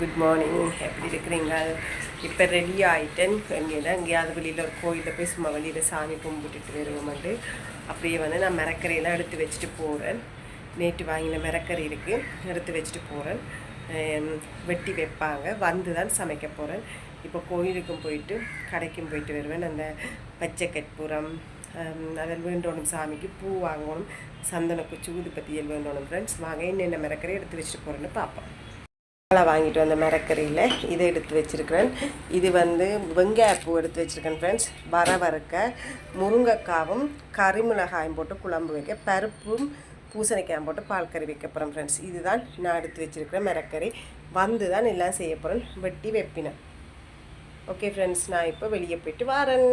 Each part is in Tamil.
குட் மார்னிங் எப்படி இருக்கிறீங்க இப்போ ரெடி ஆகிட்டேன் எங்கேயா எங்கேயாவது வெளியில் ஒரு கோயிலில் போய் சும்மா வெளியில் சாமி கும்பிட்டுட்டு வருவோம்ட்டு அப்படியே வந்து நான் மிரக்கரையெல்லாம் எடுத்து வச்சுட்டு போகிறேன் நேற்று வாங்கின மிரக்கறி இருக்குது எடுத்து வச்சுட்டு போகிறேன் வெட்டி வைப்பாங்க. வந்து தான் சமைக்க போகிறேன் இப்போ கோயிலுக்கும் போயிட்டு கடைக்கும் போயிட்டு வருவேன். அந்த பச்சை கற்பூரம் அதில் வேண்டோணும் சாமிக்கு பூ வாங்கணும். சந்தன குச்சி ஊதுபத்தியல் வேண்டோணும் ஃப்ரெண்ட்ஸ் வாங்க என்னென்ன மிரக்கறி எடுத்து வச்சுட்டு போகிறேன்னு பார்ப்போம். மசாலா வாங்கிட்டு வந்த மரக்கறியில் இதை எடுத்து வச்சுருக்கிறேன். இது வந்து வெங்காயப்பூ எடுத்து வச்சுருக்கேன் ஃப்ரெண்ட்ஸ் வர வரக்க முருங்கைக்காவும் கறிமிளகாயும் போட்டு குழம்பு வைக்க பருப்பும் பூசணிக்காயும் போட்டு பால் கறி வைக்க போகிறேன் ஃப்ரெண்ட்ஸ் இதுதான் நான் எடுத்து வச்சுருக்கிறேன் மரக்கறி. வந்து தான் எல்லாம் செய்ய போகிறேன் வெட்டி வைப்பினேன். ஓகே ஃப்ரெண்ட்ஸ் நான் இப்போ வெளியே போயிட்டு வரேன்.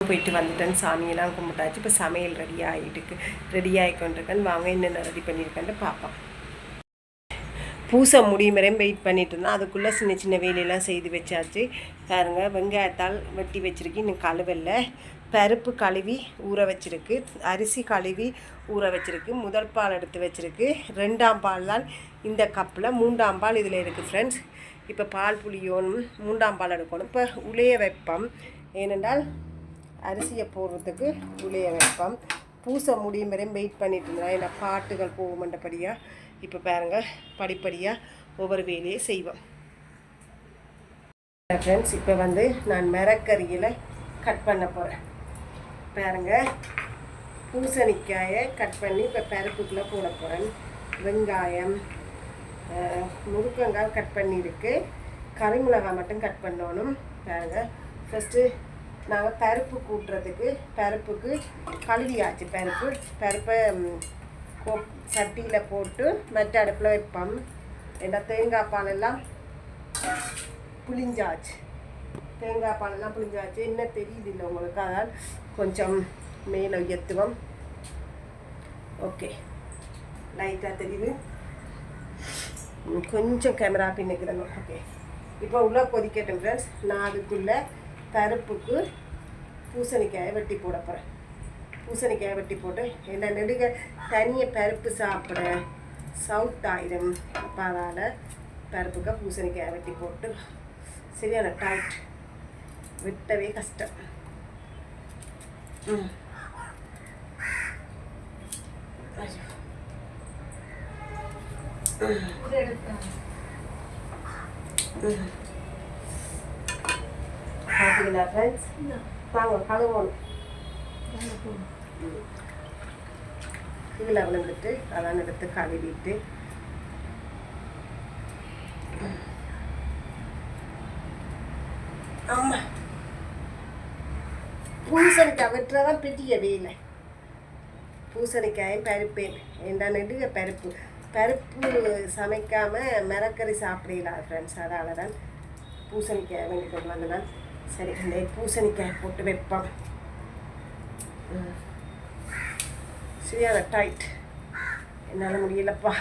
போயிட்டு வந்துட்டேன். சாமியெல்லாம் கும்பிட்டாச்சு. இப்போ சமையல் ரெடி ஆகிட்டுக்கு ரெடி ஆகி கொண்டிருக்கேன் வாங்க என்னென்ன ரெடி பண்ணியிருக்கேன்ட்டு பார்ப்போம். பூசை முடியும் வரையும் வெயிட் பண்ணிட்டு இருந்தேன். அதுக்குள்ளே சின்ன சின்ன வேலையெல்லாம் செய்து வச்சாச்சு. பாருங்கள் வெங்காயத்தால் வெட்டி வச்சுருக்கேன். இன்னும் கழுவில்லை பருப்பு கழுவி ஊற வச்சிருக்கு. அரிசி கழுவி ஊற வச்சிருக்கு. முதல் பால் எடுத்து வச்சுருக்கு. ரெண்டாம் பால் தான் இந்த கப்பில். மூன்றாம் பால் இதில் இருக்குது ஃப்ரெண்ட்ஸ் இப்போ பால் புளியோணும் மூன்றாம் பால் எடுக்கணும். இப்போ உளைய வைப்போம். ஏனென்றால் அரிசியை போடுறதுக்கு உளைய வைப்போம். பூசை முடியும் வரையும் வெயிட் பண்ணிட்டு இருந்தேன். ஏன்னா பாட்டுகள் போகுமன்றபடியாக இப்போ பாருங்க படிப்படியாக ஒவ்வொரு வேலையை செய்வோம். ஃப்ரெண்ட்ஸ் இப்போ வந்து நான் மிரக்கறியில் கட் பண்ண போகிறேன் பாருங்க பூசணிக்காயை கட் பண்ணி இப்போ பருப்புக்குள்ளே போட போகிறேன் வெங்காயம் முருக்கங்காய் கட் பண்ணியிருக்கு கறிமிளகாய் மட்டும் கட் பண்ணணும். பாருங்க ஃபஸ்ட்டு நாங்கள் பருப்பு கூட்டுறதுக்கு பருப்புக்கு கழுவியாச்சு பருப்பு. பருப்பை கோ சட்டியில் போட்டு மற்ற அடுப்பில் வைப்போம். ஏன்னா தேங்காய் பாலெல்லாம் புளிஞ்சாச்சு. தேங்காய் பாலெல்லாம் புளிஞ்சாச்சு. என்ன தெரியுது இல்லை உங்களுக்கு? அதான் கொஞ்சம் மேலே உயர்த்துவோம். ஓகே. லைட்டாக தெரியுது. கொஞ்சம் கேமரா பின்னுக்குறணும் ஓகே. இப்போ உள்ள கொதிக்கட்டும் ஃப்ரெண்ட்ஸ் நான் அதுக்குள்ளே பருப்புக்கு பூசணிக்காயை வெட்டி போட போகிறேன் பூசணிக்காயை வெட்டி போட்டு என்ன நெடுக தனிய பருப்பு சாப்பிட சவுத் ஆயிரும் அப்போ அதால் பருப்புக்கு பூசணிக்காயை வெட்டி போட்டு சரியான டைட் வெட்டவே கஷ்டம். ம். பார்த்தீங்களா ஃப்ரெண்ட்ஸ் வாங்க கழுவணும். இதில் விழுந்துட்டு அதான் எடுத்து கழுவிட்டு ஆமாம் பூசணிக்காய் வெட்டுறதான் பெரிய வேலை. பூசணிக்காயும் பருப்பேன் ஏண்டா நெடுக பருப்பு. பருப்பு சமைக்காமல் மிரக்கறி சாப்பிடலாம் ஃப்ரெண்ட்ஸ் அதால் தான் பூசணிக்காய் வேண்டி கொண்டு வந்ததான் சரி இந்த பூசணிக்காய் போட்டு வைப்போம். ம். டைட் என்னால் முடியலப்பா.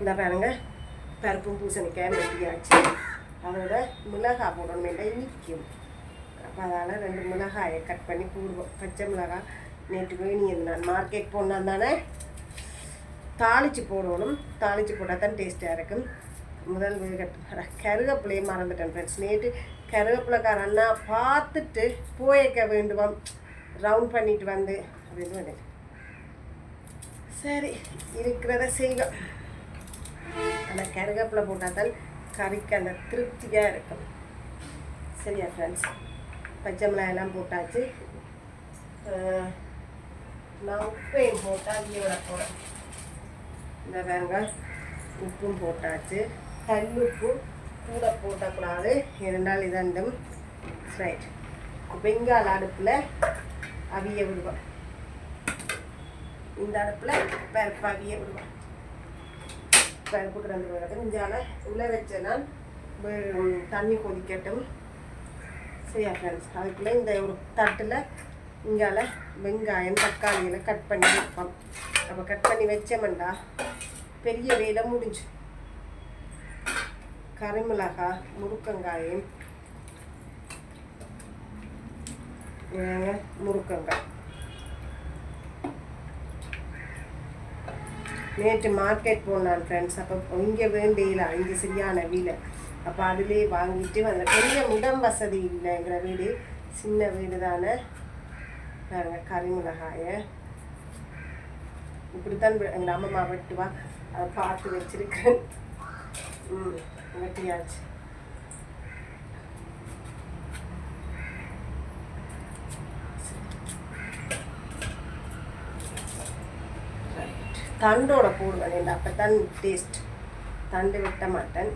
இந்த பாருங்க. பருப்பும் பூசணிக்காயும் வெட்டியாச்சு. அதோட மிளகாய் போடணும். வேண்டாம் இனிக்கும் அப்போ அதனால் ரெண்டு மிளகாயை கட் பண்ணி போடுவோம். பச்சை மிளகாய் நேற்று வேணியது நான் மார்க்கெட் போனால் தானே? தாளித்து போடணும். தாளித்து போட்டால் தான் டேஸ்ட்டாக இருக்கும். முதல் வேகட்டு கருவேப்பிலையை மறந்துட்டேன் ஃப்ரெண்ட்ஸ் நேற்று கருவேப்பிலைக்கார அண்ணா பார்த்துட்டு போயிக்க வேண்டுவோம் ரவுண்ட் பண்ணிட்டு வந்து. அப்படின்னு வந்து சரி இருக்கிறத செய்வோம் அந்த கருவேப்பிலை போட்டால் தான் கறிக்கு அந்த திருப்தியாக இருக்கும். சரியா ஃப்ரெண்ட்ஸ் பச்சை மிளகாய் எல்லாம் போட்டாச்சு நான் உப்பையும் போட்டால் அள்ளி விட போகிறேன் இந்த பாருங்க உப்பும் போட்டாச்சு. கல்லுப்பு கூட போட்டக்கூடாது. இரண்டால் இதண்டும் ரைட் வெங்கால அடுப்பில் அவிய விடுவோம். இந்த அடுப்பில் பருப்பு அவிய விடுவோம். பருப்பு கிடந்து விடுறது கொஞ்சால் உள்ள வச்சேன்னா தண்ணி கொதிக்கட்டும். சரியா ஃப்ரெண்ட்ஸ் அதுக்குள்ளே இந்த ஒரு தட்டில் இங்கால வெங்காயம் தக்காளியில் கட் பண்ணி வைப்போம். அப்போ கட் பண்ணி வச்சோம்டா பெரிய வேலை முடிஞ்சு. கறிமிளகாய் முருக்கங்காயம் முருக்கங்காய் நேற்று மார்க்கெட் போனான் ஃப்ரெண்ட்ஸ் அப்போ இங்கே வேண்டியில இங்கே சரியான வீடு அப்போ அதுலேயே வாங்கிட்டு அதில் கொஞ்சம் இடம் வசதி இல்லைங்கிற வீடு சின்ன வீடு தானே நாங்கள் கறி இப்படித்தான் எங்கள் அம்மா வெட்டுவா. அதை பார்த்து வச்சிருக்கேன். ம் வெட்டியாச்சு. தண்டோட போடுவேன் ஏன்டா அப்போ தான் டேஸ்ட் தண்டு வெட்ட மாட்டேன்.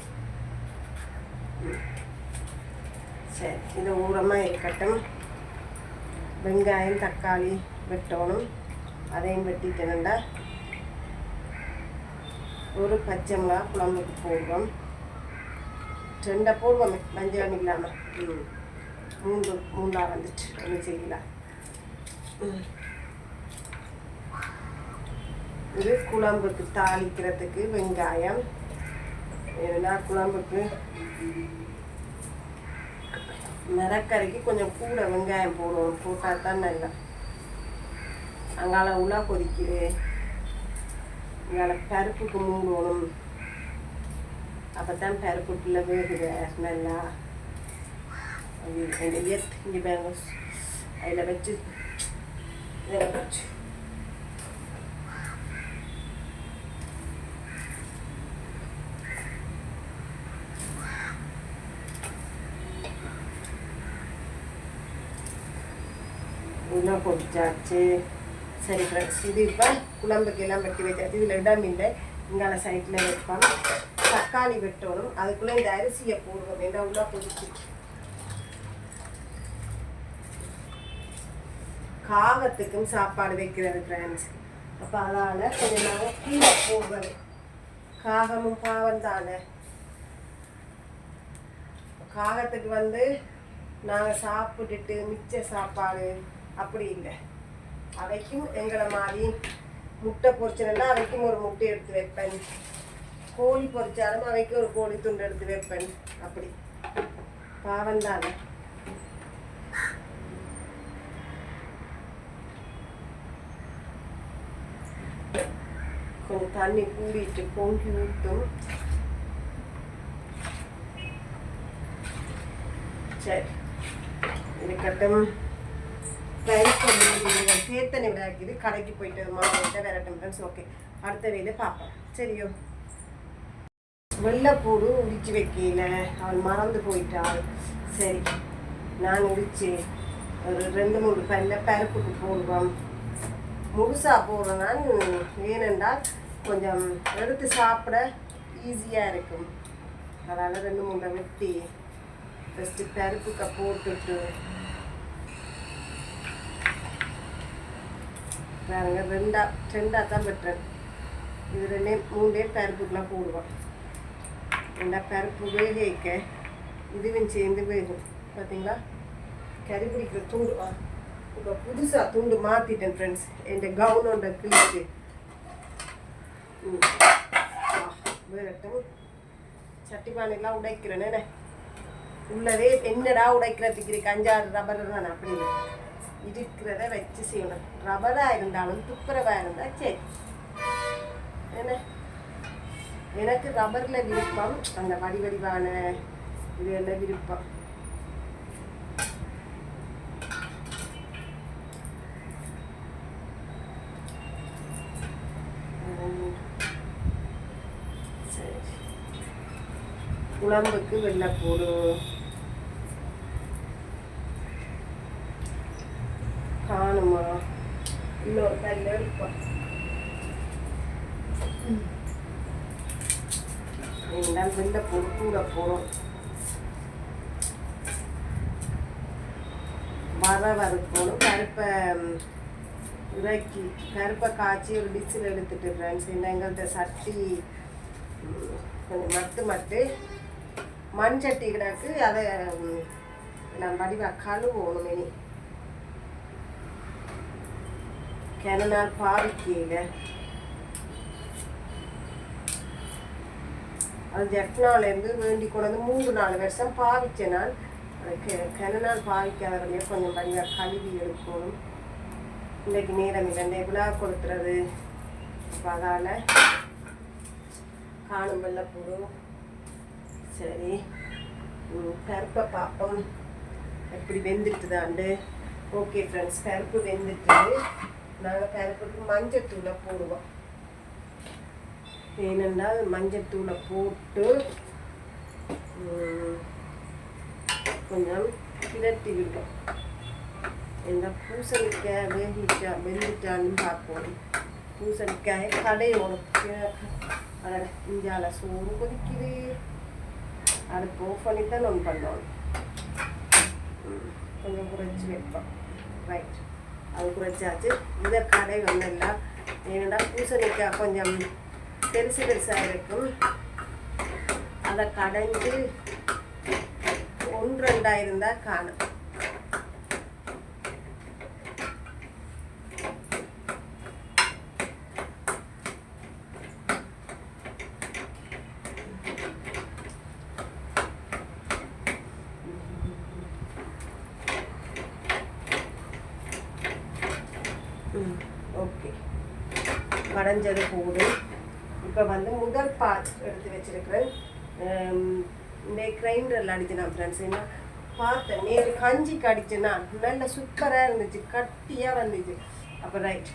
ம். சரி இது ஊரமாக இருக்கட்டும். வெங்காயம் தக்காளி வெட்டணும். அதையும் வெட்டிட்டேன்டா ஒரு பச்சை மிளகா குழம்புக்கு போடுவோம் ரெண்டை போடுவோம் மஞ்சள் இல்லாமல் ம் மூன்று மூன்றா வந்துட்டு ஒன்று செய்யலாம் ம். இது குழம்புக்கு தாளிக்கிறதுக்கு வெங்காயம். ஏன்னா குழம்புக்கு மிரக்கறிக்கு கொஞ்சம் கூட வெங்காயம் போடுவோம் போட்டால் தான் நல்லா. அங்கால உலா கொதிக்குது. இங்கால பருப்புக்கு மூடணும். அப்போ தான் பருப்புக்குள்ளே வேகுது. நல்லா. அது இங்கே பாருங்க. அதில் வச்சு இதில் வச்சு. இன்னும் சரி ஃப்ரெண்ட்ஸ் இது இப்போ குழம்புக்கு எல்லாம் வெட்டி வச்சாச்சு இதில் இடம் இல்லை. இங்கால சைடில் வைப்போம் தக்காளி வெட்டணும். அதுக்குள்ளே இந்த அரிசியை போடுவோம். ஏன்னா உள்ள கொதிச்சு காகத்துக்கும் சாப்பாடு வைக்கிறது ஃப்ரெண்ட்ஸ் அப்போ அதால் கொஞ்சம் நாங்கள் கீழே போடுறது. காகமும் பாவம் தானே. காகத்துக்கு வந்து நாங்கள் சாப்பிட்டுட்டு மிச்ச சாப்பாடு அப்படி இல்லை. அவைக்கும் எங்களை மாதிரி முட்டை பொரிச்சனா அவைக்கும் ஒரு முட்டை எடுத்து வைப்பேன். கோழி பொரிச்சாலும் அவைக்கும் ஒரு கோழி துண்டு எடுத்து வைப்பேன். அப்படி. பாவம் தானே. கொஞ்சம் தண்ணி கூடிட்டு பொங்கி ஊட்டும் சரி. ரைஸ் பண்ணி சேர்த்தனை விட இருக்குது கடைக்கு போயிட்டு மாவிட்ட விரட்டும் ஃப்ரெண்ட்ஸ் ஓகே அடுத்த வேலை பார்ப்போம். சரியோ? வெள்ளைப்பூடு உரிச்சு வைக்கல. அவள் மறந்து போயிட்டாள். சரி. நான் உரிச்சு ஒரு ரெண்டு மூணு பல்ல பருப்புக்கு போடுவோம். முழுசாக போடுறேன் ஏனென்றால் கொஞ்சம் எடுத்து சாப்பிட ஈஸியாக இருக்கும். அதனால் ரெண்டு மூணு வெட்டி ஃபஸ்ட்டு பருப்புக்க போட்டுட்டு பாருங்க ரெண்டா ரெண்டாக தான் பெட்டர் இது ரெண்டே மூணே பருப்புக்கெலாம் போடுவோம். ரெண்டா பருப்பு வேக வைக்க இதுவும் சேர்ந்து வேகும். பார்த்தீங்களா கறி பிடிக்கிற துண்டு ஆ இப்போ புதுசாக துண்டு மாற்றிட்டேன் ஃப்ரெண்ட்ஸ் என் கவுனோட கிழிச்சு. ம் சட்டி பானைலாம் உடைக்கிறேன்னு உள்ளவே என்னடா உடைக்கிறதுக்கு இருக்கு அஞ்சாறு ரப்பர் தான்? அப்படின்னு இருக்கிறத வச்சு செய்யணும் ரப்பராக இருந்தாலும் துப்புரவாக இருந்தால் சரி என்ன எனக்கு ரப்பரில் விருப்பம் அந்த வடி வடிவான இது எல்லாம் விருப்பம் குழம்புக்கு வெள்ளை போடும் வெள்ளைப்பூடு காணுமா இன்னொரு கல்ல எடுப்போம் இருந்தால் வெள்ளைப்பூடு கூட வர வறுக்கணும் கருப்பை இறக்கி கருப்பை காய்ச்சி ஒரு டிச்சில் எடுத்துட்டு ஃப்ரெண்ட்ஸ் என்ன எங்கள்கிட்ட சட்டி கொஞ்சம் மத்து மட்டு. மண் சட்டி கிடக்கு அதை ம், நான் வடிவாக கழுவோணும் இனி. கிணநாள் பாவிக்கையில் அது ஜெஃப்னாலேருந்து வேண்டி கொண்டு வந்து மூணு நாலு வருஷம் பாவிச்சேன் நான் அதுக்கு கிணநாள் பாவிக்காதவர்களே கொஞ்சம் வடிவாக கழுவி எடுக்கணும் இன்றைக்கு நேரம் இல்லை விழா கொடுத்துறது அப்போ அதால் காணும் வெள்ளைப்பூடு சரி கருப்பை பார்ப்போம் எப்படி வெந்துட்டுதாண்டு ஓகே ஃப்ரெண்ட்ஸ் கருப்பு வெந்துட்டு நாங்கள் பருப்புக்கு மஞ்சத்தூளை போடுவோம். ஏனென்றால் மஞ்சத்தூளை போட்டு கொஞ்சம் பிரட்டி விட்டோம் இந்த பூசணிக்காய் வேகிச்சா வெந்துட்டான்னு பார்ப்போம். பூசணிக்காய் கடையோட இந்தியாவில் சோறு கொதிக்குது. அடுப்பு ஆஃப் பண்ணி தான் நம்ம பண்ணோம் கொஞ்சம் குறைச்சி வைப்போம். ரைட் அது குறைச்சாச்சு. இதை கடை ஒன்றெல்லாம் என்னடா பூசணிக்காய் கொஞ்சம் பெருசு பெருசாக இருக்கும். அதை கடைஞ்சு ஒன்று ரெண்டாயிரம் காணும் ஓகே கடைஞ்சது போதும் இப்போ வந்து முதல் பார்ட் எடுத்து வச்சிருக்கிறேன் இந்த கிரைண்டரில் அடிச்சேன் ஃப்ரெண்ட்ஸ் என்ன பார்த்தேன் நேரு கஞ்சி கடிச்சேன்னா நல்ல சூப்பராக இருந்துச்சு கட்டியாக வந்துச்சு அப்போ ரைட்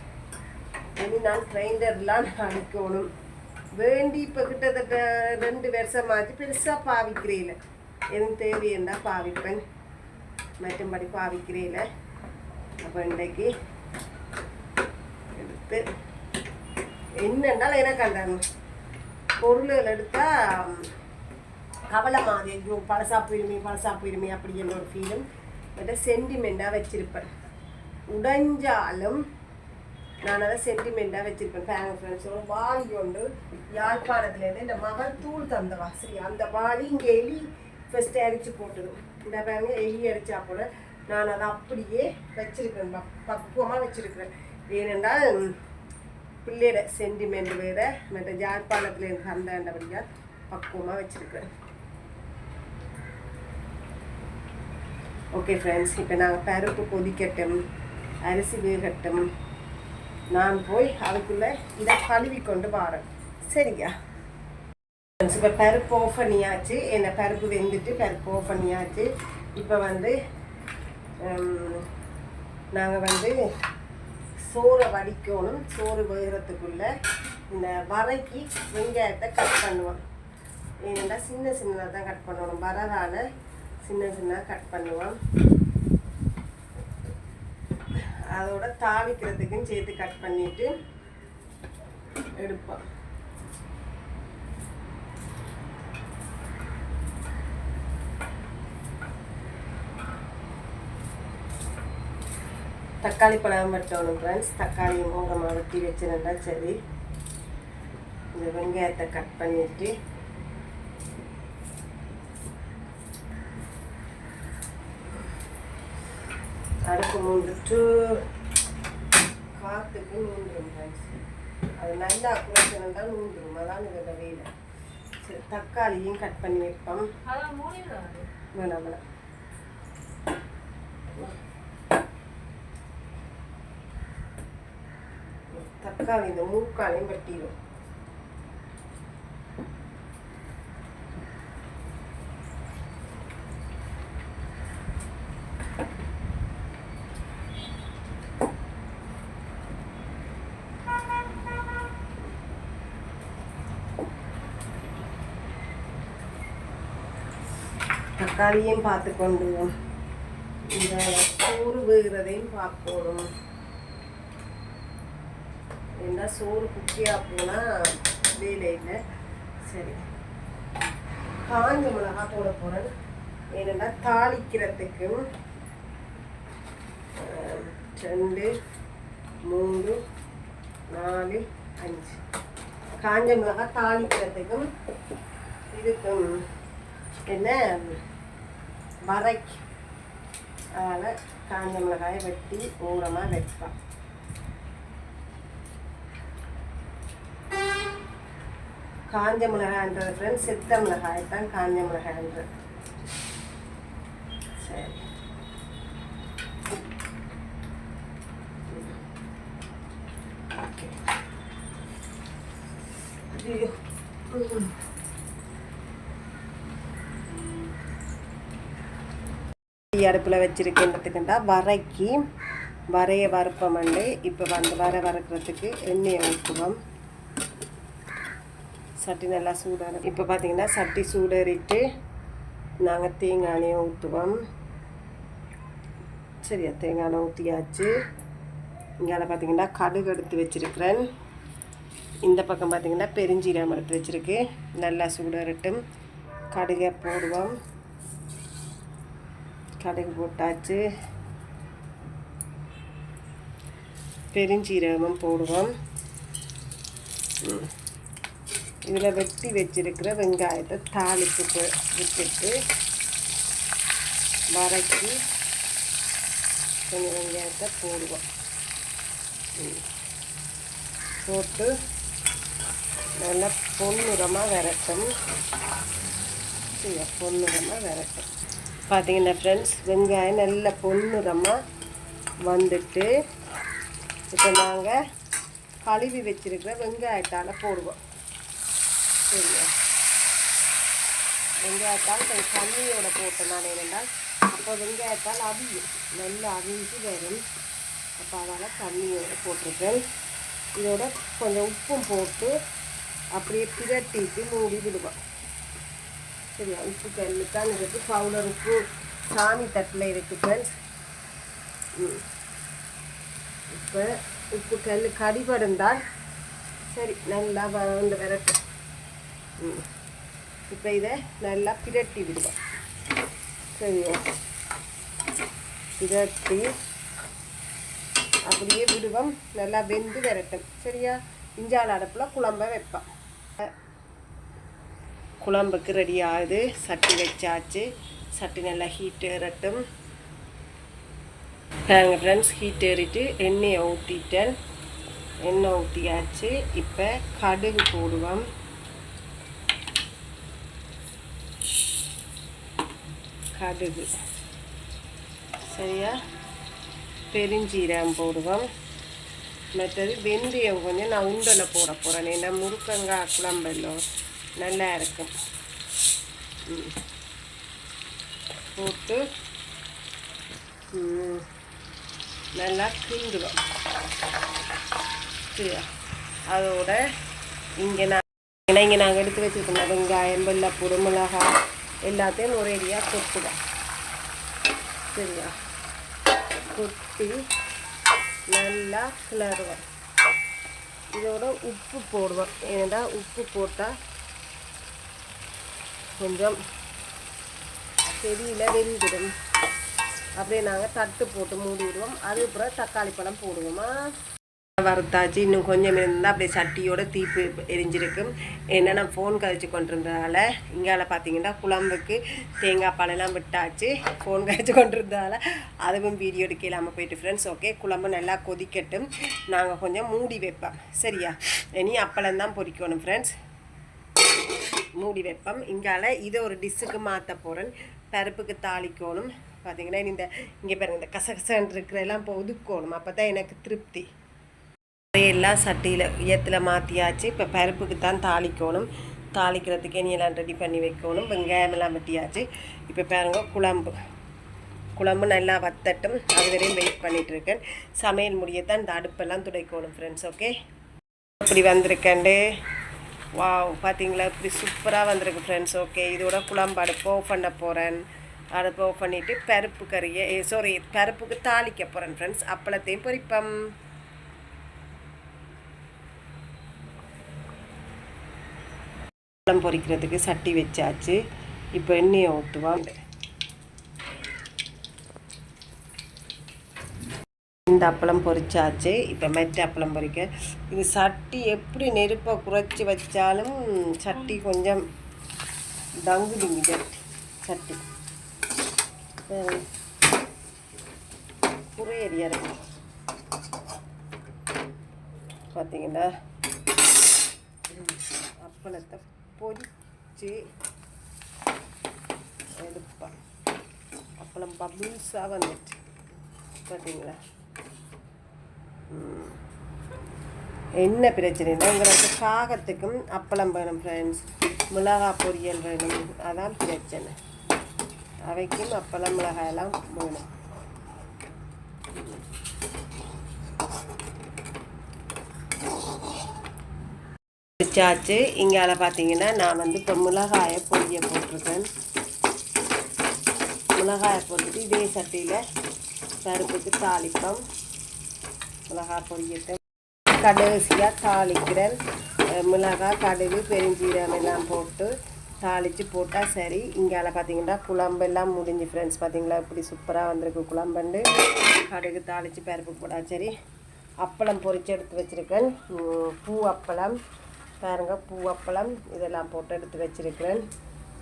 இனி நான் கிரைண்டர்லாம் அடிக்கணும். வேண்டி இப்போ கிட்டத்தட்ட ரெண்டு வருஷமாச்சு பெருசாக பாவிக்கிறேன் எனக்கு தேவையண்டா பாவிப்பேன். மற்றபடி பாவிக்கிறேன் அப்போ இன்றைக்கு எடுத்து என்னென்னாலும் எனக்கு அந்த பொருள்கள் எடுத்தால் கவலை மாதிரி ஐயோ பழசா போயிருமே பழசா போயிருமே அப்படிங்கிற ஒரு ஃபீலும் பட் சென்டிமெண்ட்டாக வச்சுருப்பேன். உடைஞ்சாலும் நான் அதை சென்டிமெண்ட்டாக வச்சுருப்பேன். ஃபேமிலி ஃப்ரெண்ட்ஸோடு வாளி கொண்டு யாழ்ப்பாணத்துலேருந்து இந்த மகள் தூள் தந்தவா சரி அந்த வாளி இங்கே எலி ஃபஸ்ட்டு அரிச்சு போட்டுடும் இந்த பாருங்க எலி அடிச்சா கூட நான் அதை அப்படியே வச்சுருக்கேன் பக்குவமாக வச்சுருக்கிறேன். ஏனென்றால் பிள்ளையோட சென்டிமெண்ட் வேறு மற்ற யாழ்ப்பாணத்துல இருந்து பக்குவமாக பக்குவமா ஓகே ஃப்ரெண்ட்ஸ் இப்போ நாங்கள் பருப்பு கொதிக்கட்டும் அரிசி வேகட்டும். நான் போய் அதுக்குள்ளே இதை கழுவி கொண்டு வரேன். சரிங்க இப்போ பருப்பு ஓஃபனியாச்சு பண்ணியாச்சு. பருப்பு வெந்துட்டு பருப்பு ஓஃபனியாச்சு பண்ணியாச்சு. இப்போ வந்து நாங்கள் வந்து சோறை வடிக்கணும் சோறு வேகிறதுக்குள்ள இந்த வரைக்கு வெங்காயத்தை கட் பண்ணுவோம். ஏன்னா சின்ன சின்னதாக தான் கட் பண்ணணும். வரதால சின்ன சின்னதாக கட் பண்ணுவோம். அதோட தாளிக்கிறதுக்கும் சேர்த்து கட் பண்ணிவிட்டு எடுப்போம். தக்காளி பழம் வெட்டணும் ஃப்ரெண்ட்ஸ் தக்காளியும் ஓரமாக வெட்டி வச்சிருந்தா சரி. இந்த வெங்காயத்தை கட் பண்ணிட்டு அடுப்பு மூந்துட்டு காற்றுக்கு நூந்துடும் ஃப்ரெண்ட்ஸ் அது நல்லா குறைச்சிருந்தா நூந்துடும் அதான் இதோட வேலை. சரி தக்காளியும் கட் பண்ணி வைப்போம். வேணாம் வேணாம். தக்காளி இந்த மூக்காலையும் வெட்டிடும் தக்காளியும் பார்த்து கொண்டு இந்த கூறு வேகிறதையும் பார்க்கணும். என்ன சோறு குட்டியாக போனால் வேலை இல்லை. சரி. காஞ்ச மிளகா போட போகிறேன் ஏன்னா தாளிக்கிறதுக்கு ரெண்டு மூணு நாலு அஞ்சு. காஞ்ச மிளகா தாளிக்கிறதுக்கும் இதுக்கும் என்ன? வரைக்கு. அதில் காஞ்ச மிளகாயை வெட்டி ஓரமாக வைப்பான். காஞ்ச மிளகான்றது ஃப்ரெண்ட்ஸ் சித்த மிளகாய் தான் காஞ்ச மிளகான்றது சரி. அடுப்பில் வச்சுருக்கின்றதுக்குண்டா வரைக்கி வரைய வறுப்பமண்டு இப்போ வந்து வர வறுக்கிறதுக்கு எண்ணெயை ஊற்றுவோம். சட்டி நல்லா சூடாக இப்போ பார்த்தீங்கன்னா சட்டி சூடேறிட்டு நாங்கள் தேங்காயை ஊற்றுவோம் சரியா தேங்காய் எண்ணெய் ஊற்றியாச்சு இங்கே பார்த்தீங்கன்னா கடுகு எடுத்து வச்சுருக்கிறேன். இந்த பக்கம் பார்த்தீங்கன்னா பெருஞ்சீரகம் எடுத்து வச்சுருக்கு. நல்லா சூடரட்டும் கடுகை போடுவோம். கடுகு போட்டாச்சு. பெருஞ்சீரகமும் போடுவோம். இதில் வெட்டி வச்சிருக்கிற வெங்காயத்தை தாளிப்பு விட்டுட்டு வதக்கி கொஞ்சம் வெங்காயத்தை போடுவோம். போட்டு நல்லா பொன்னுரமாக விரட்டும் பொன்னுரமாக விரட்டும் பார்த்தீங்கன்னா ஃப்ரெண்ட்ஸ் வெங்காயம் நல்ல பொன்னுரமாக வந்துட்டு இப்போ நாங்கள் கழுவி வச்சிருக்கிற வெங்காயத்தால் போடுவோம். சரியா வெங்காயத்தால் கொஞ்சம் தண்ணியோட போட்டனால என்னென்றால் அப்போ வெங்காயத்தால் அவியும். நல்லா அவிஞ்சு வரும். அப்போ அதனால் தண்ணியோட போட்டிருக்கேன். இதோட கொஞ்சம் உப்பும் போட்டு அப்படியே பிரட்டிட்டு மூடி விடுவோம். சரியா? உப்பு கல்லு தான் இருக்குது பவுடர் உப்பு சாமி தட்டில் இருக்குது ஃப்ரெண்ட்ஸ் இப்போ உப்பு கல் கடிபடுந்தால் சரி நல்லா வந்து விரட்டும். இப்போ இதை நல்லா பிரட்டி விடுவோம் சரியா பிரட்டி அப்படியே விடுவோம் நல்லா வெந்து விரட்டும் சரியா இஞ்சால் அடுப்பில் குழம்ப வைப்பேன் குழம்புக்கு ரெடி ஆகுது சட்டி வச்சாச்சு சட்டி நல்லா ஹீட் ஏறட்டும் நாங்கள் ஃப்ரெண்ட்ஸ் ஹீட் ஏறிட்டு எண்ணெயை ஊற்றிட்டேன் எண்ணெய் ஊற்றியாச்சு இப்போ கடுகு போடுவோம் கடுகு சரியா பெருஞ்சீரகம் போடுவோம் மற்றது வெந்தயம் கொஞ்சம் நான் உண்டலை போட போகிறேன் ஏன்னா முருக்கங்காய் குழம்பெல்லாம் நல்லா இருக்கும் போட்டு நல்லா கிண்டுவோம் சரியா அதோட இங்கே நான் ஏன்னா இங்கே நாங்கள் எடுத்து வச்சுருக்கோம் வெங்காயம் வெள்ளை மிளகாய் எல்லாத்தையும் ஒரேடியாக கொத்துடும் சரியா? கொத்தி நல்லா கிளறுவேன் இதோட உப்பு போடுவேன் ஏன்னா உப்பு போட்டால் கொஞ்சம் செடியில் வெந்துடும். அப்படியே நாங்கள் தட்டு போட்டு மூடி விடுவோம். அதுக்கப்புறம் தக்காளி பழம் போடுவோமா? வறுத்தாச்சு. இன்னும் கொஞ்சம் இருந்தால் அப்படியே சட்டியோட தீப்பு எரிஞ்சிருக்கும். என்னென்னா நான் ஃபோன் கழிச்சு கொண்டிருந்ததால் இங்கால பார்த்தீங்கன்னா குழம்புக்கு தேங்காய் பாலெல்லாம் விட்டாச்சு. ஃபோன் கழிச்சு கொண்டிருந்ததால் அதுவும் வீடியோ எடுக்க இல்லாமல் போயிட்டு ஃப்ரெண்ட்ஸ் ஓகே குழம்பு நல்லா கொதிக்கட்டும். நாங்கள் கொஞ்சம் மூடி வைப்போம். சரியா? இனி அப்பளம் தான் பொறிக்கணும் ஃப்ரெண்ட்ஸ் மூடி வைப்போம். இங்கால இதை ஒரு டிஷ்ஷுக்கு மாற்ற போகிறேன் பருப்புக்கு தாளிக்கணும். பார்த்தீங்கன்னா இந்த இங்கே பாருங்கள் இந்த கசகசன்னு இருக்கிறதெல்லாம் இப்போ ஒதுக்கணும். அப்போ தான் எனக்கு திருப்தி. எல்லாம் சட்டியில் ஈயத்தில் மாற்றியாச்சு இப்போ பருப்புக்கு தான் தாளிக்கணும். தாளிக்கிறதுக்கு இனி எல்லாம் ரெடி பண்ணி வைக்கணும். வெங்காயம் எல்லாம் வெட்டியாச்சு. இப்போ பாருங்க குழம்பு. குழம்பு நல்லா வத்தட்டும். அது வரையும் வெயிட் பண்ணிகிட்டு இருக்கேன். சமையல் முடியத்தான். இந்த அடுப்பெல்லாம் துடைக்கணும் ஃப்ரெண்ட்ஸ் ஓகே இப்படி வந்திருக்கேன்டு. வாவ் பார்த்தீங்களா இப்படி சூப்பராக வந்திருக்கு ஃப்ரெண்ட்ஸ் ஓகே இதோட குழம்பு அடுப்பு ஆஃப் பண்ண போகிறேன் அடுப்பு ஆஃப் பண்ணிவிட்டு பருப்பு கறியை eh, சாரி பருப்புக்கு தாளிக்க போகிறேன் ஃப்ரெண்ட்ஸ் அப்பளத்தையும் பொரிப்பம். அப்பளம் பொரிக்கிறதுக்கு சட்டி வச்சாச்சு. இப்போ எண்ணெயை ஊற்றுவோம். இந்த அப்பளம் பொரிச்சாச்சு இப்போ மெட்ட அப்பளம் பொரிக்க இது சட்டி எப்படி நெருப்பை குறைச்சி வச்சாலும் சட்டி கொஞ்சம் தங்குதுங்க சட்டி. புரியறியா இருக்கும் பார்த்தீங்கன்னா அப்பளத்தை பொரிச்சு எடுப்பேன் அப்பளம் பப்ளிஸாக வந்துட்டு. பார்த்தீங்களா என்ன பிரச்சனைனா உங்களுக்கு காகத்துக்கும் அப்பளம் வேணும் ஃப்ரெண்ட்ஸ் மிளகா பொரியல் வேணும். அதான் பிரச்சனை. அவைக்கும் அப்பளம் மிளகாயெல்லாம் வேணும். வச்சாச்சு இங்கால பார்த்தீங்கன்னா நான் வந்து இப்போ மிளகாயை பொடியை போட்டிருக்கேன். மிளகாயை போட்டுட்டு இதே சட்டியில் பருப்புக்கு தாளிப்போம். மிளகாய் பொடியிட்டு கடைசியாக தாளிக்கிறேன். மிளகாய் கடுகு பெருஞ்சீரம் எல்லாம் போட்டு தாளித்து போட்டால் சரி. இங்கால பார்த்தீங்கன்னா குழம்பெல்லாம் முடிஞ்சு ஃப்ரெண்ட்ஸ் பார்த்தீங்களா இப்படி சூப்பராக வந்திருக்கு குழம்பண்டு. கடுகு தாளித்து பருப்பு போட்டால் சரி. அப்பளம் பொரிச்சு எடுத்து வச்சுருக்கேன். பூ அப்பளம். பாருங்கள் பூவப்பழம் இதெல்லாம் போட்டு எடுத்து வச்சுருக்கிறேன்.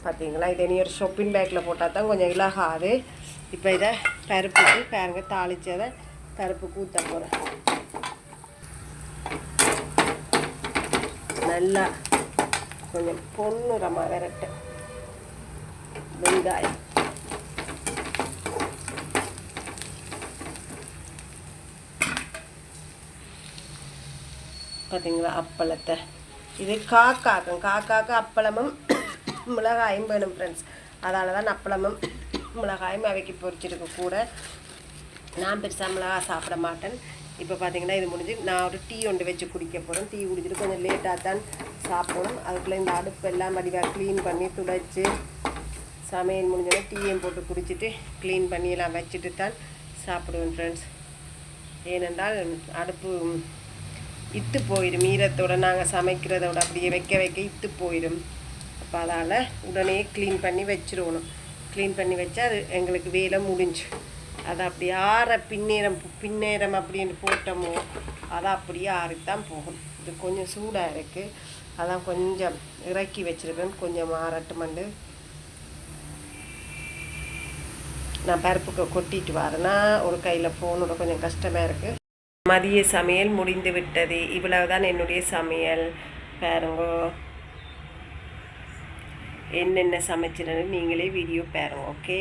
பார்த்தீங்களா இதை நீ ஒரு ஷொப்பிங் பேக்கில் போட்டால் தான் கொஞ்சம் இலகாது. இப்போ இதை பருப்புக்கு பாருங்கள் தாளிச்சதை பருப்பு கூத்த போகிறேன் நல்லா கொஞ்சம் பொன்னுரமாக விரட்டு. வெங்காயம். பார்த்தீங்களா அப்பளத்தை. இது காக்காக்கும். காக்காக்கு அப்பளமும் மிளகாயும் வேணும் ஃப்ரெண்ட்ஸ் அதனால தான் அப்பளமும் மிளகாயும் அவைக்கு பொறிச்சிருக்க கூட. நான் பெருசாக மிளகாய் சாப்பிட மாட்டேன். இப்போ பார்த்தீங்கன்னா இது முடிஞ்சு நான் ஒரு டீ ஒன்று வச்சு குடிக்க போகிறேன் டீ குடிச்சிட்டு கொஞ்சம் லேட்டாக தான் சாப்பிடணும். அதுக்குள்ளே இந்த அடுப்பெல்லாம் வடிவாக க்ளீன் பண்ணி துடைச்சி சமையல் முடிஞ்சோடனே டீயும் போட்டு குடிச்சிட்டு க்ளீன் பண்ணி எல்லாம் வச்சுட்டு தான் சாப்பிடுவேன் ஃப்ரெண்ட்ஸ் ஏனென்றால் அடுப்பு இத்து போயிடும் ஈரத்தோட நாங்கள் சமைக்கிறதோட அப்படியே வைக்க வைக்க இத்து போயிடும் அப்போ அதால் உடனே க்ளீன் பண்ணி வச்சிருவணும் க்ளீன் பண்ணி வச்சா அது எங்களுக்கு வேலை முடிஞ்சு. அதை அப்படி ஆற பின்னேரம் பின்னேரம் அப்படின்னு போட்டோமோ அதை அப்படியே ஆறித்தான் போகும் இது கொஞ்சம் சூடாக இருக்குது அதான் கொஞ்சம் இறக்கி வச்சுருக்கேன். கொஞ்சம் ஆறட்டுமண்டு நான் பருப்புக்கு கொட்டிட்டு வரேன்னா ஒரு கையில் ஃபோனோட கொஞ்சம் கஷ்டமாக இருக்குது மதிய சமையல் முடிந்து விட்டது. இவ்வளவுதான் என்னுடைய சமையல். பாருங்க. என்னென்ன சமைச்சினு நீங்களே வீடியோ பாருங்க ஓகே